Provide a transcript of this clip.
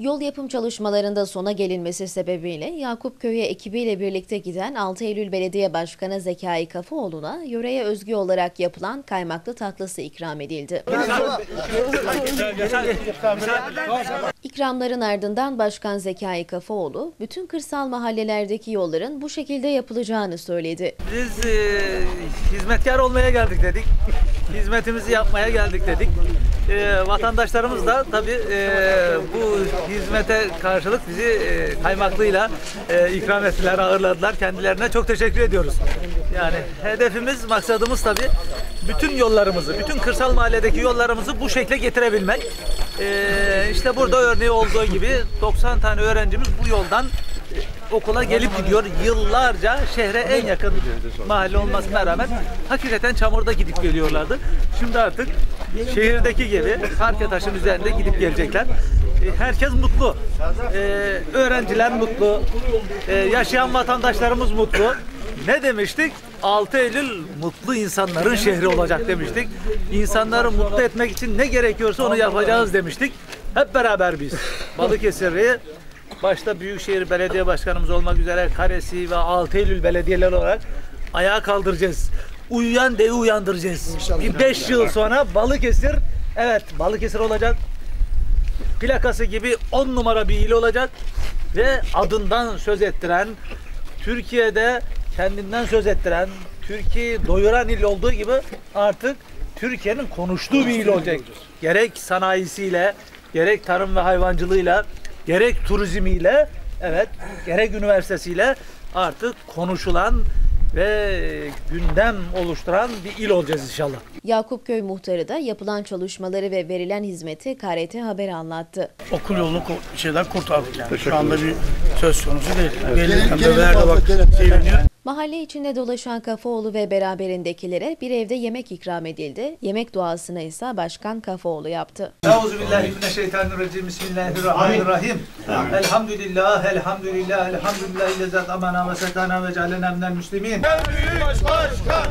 Yol yapım çalışmalarında sona gelinmesi sebebiyle Yakup Köy'e ekibiyle birlikte giden 6 Eylül Belediye Başkanı Zekai Kafaoğlu'na yöreye özgü olarak yapılan kaymaklı tatlısı ikram edildi. İkramların ardından Başkan Zekai Kafaoğlu, bütün kırsal mahallelerdeki yolların bu şekilde yapılacağını söyledi. Biz e, hizmetkar olmaya geldik dedik. Hizmetimizi yapmaya geldik dedik. E, vatandaşlarımız da tabii e, bu hizmete karşılık bizi e, kaymaklıyla e, ikram ettiler, ağırladılar. Kendilerine çok teşekkür ediyoruz. Yani hedefimiz, maksadımız tabii bütün yollarımızı, bütün kırsal mahalledeki yollarımızı bu şekle getirebilmek. E, işte burada örneği olduğu gibi 90 tane öğrencimiz bu yoldan okula gelip gidiyor. Yıllarca şehre en yakın mahalle olmasına rağmen hakikaten çamurda gidip geliyorlardı. Şimdi artık şehirdeki gibi parke taşın üzerinde gidip gelecekler. E, Herkes mutlu. E, öğrenciler mutlu. E, yaşayan vatandaşlarımız mutlu. Ne demiştik? 6 Eylül mutlu insanların şehri olacak demiştik. İnsanları mutlu etmek için ne gerekiyorsa onu yapacağız demiştik. Hep beraber biz Balıkesir'i başta Büyükşehir Belediye Başkanımız olmak üzere Karesi ve 6 Eylül belediyeler olarak ayağa kaldıracağız. Uyuyan devi uyandıracağız. Bir 5 yıl sonra Balıkesir evet Balıkesir olacak. Plakası gibi 10 numara bir il olacak ve adından söz ettiren Türkiye'de kendinden söz ettiren Türkiye'yi doyuran il olduğu gibi artık Türkiye'nin konuştuğu bir il olacak. Gerek sanayisiyle, gerek tarım ve hayvancılığıyla, gerek turizmiyle, evet, gerek üniversitesiyle artık konuşulan ve gündem oluşturan bir il olacağız inşallah. Yakupköy muhtarı da yapılan çalışmaları ve verilen hizmeti KRT Haber anlattı. okul yolunu şeyden kurtardık yani. Şu anda bir söz konusu değil. Gelirken gelin bebeler de bak gelin. seviniyor. Mahalle içinde dolaşan Kafaoğlu ve beraberindekilere bir evde yemek ikram edildi. Yemek duasını ise Başkan Kafaoğlu yaptı. Euzubillahimineşşeytanirracim. Bismillahirrahmanirrahim. Elhamdülillah, elhamdülillah, elhamdülillah. İllezat amana ve setana ve cealena minel müslimin. En büyük başkan bizim başkan. En büyük başkan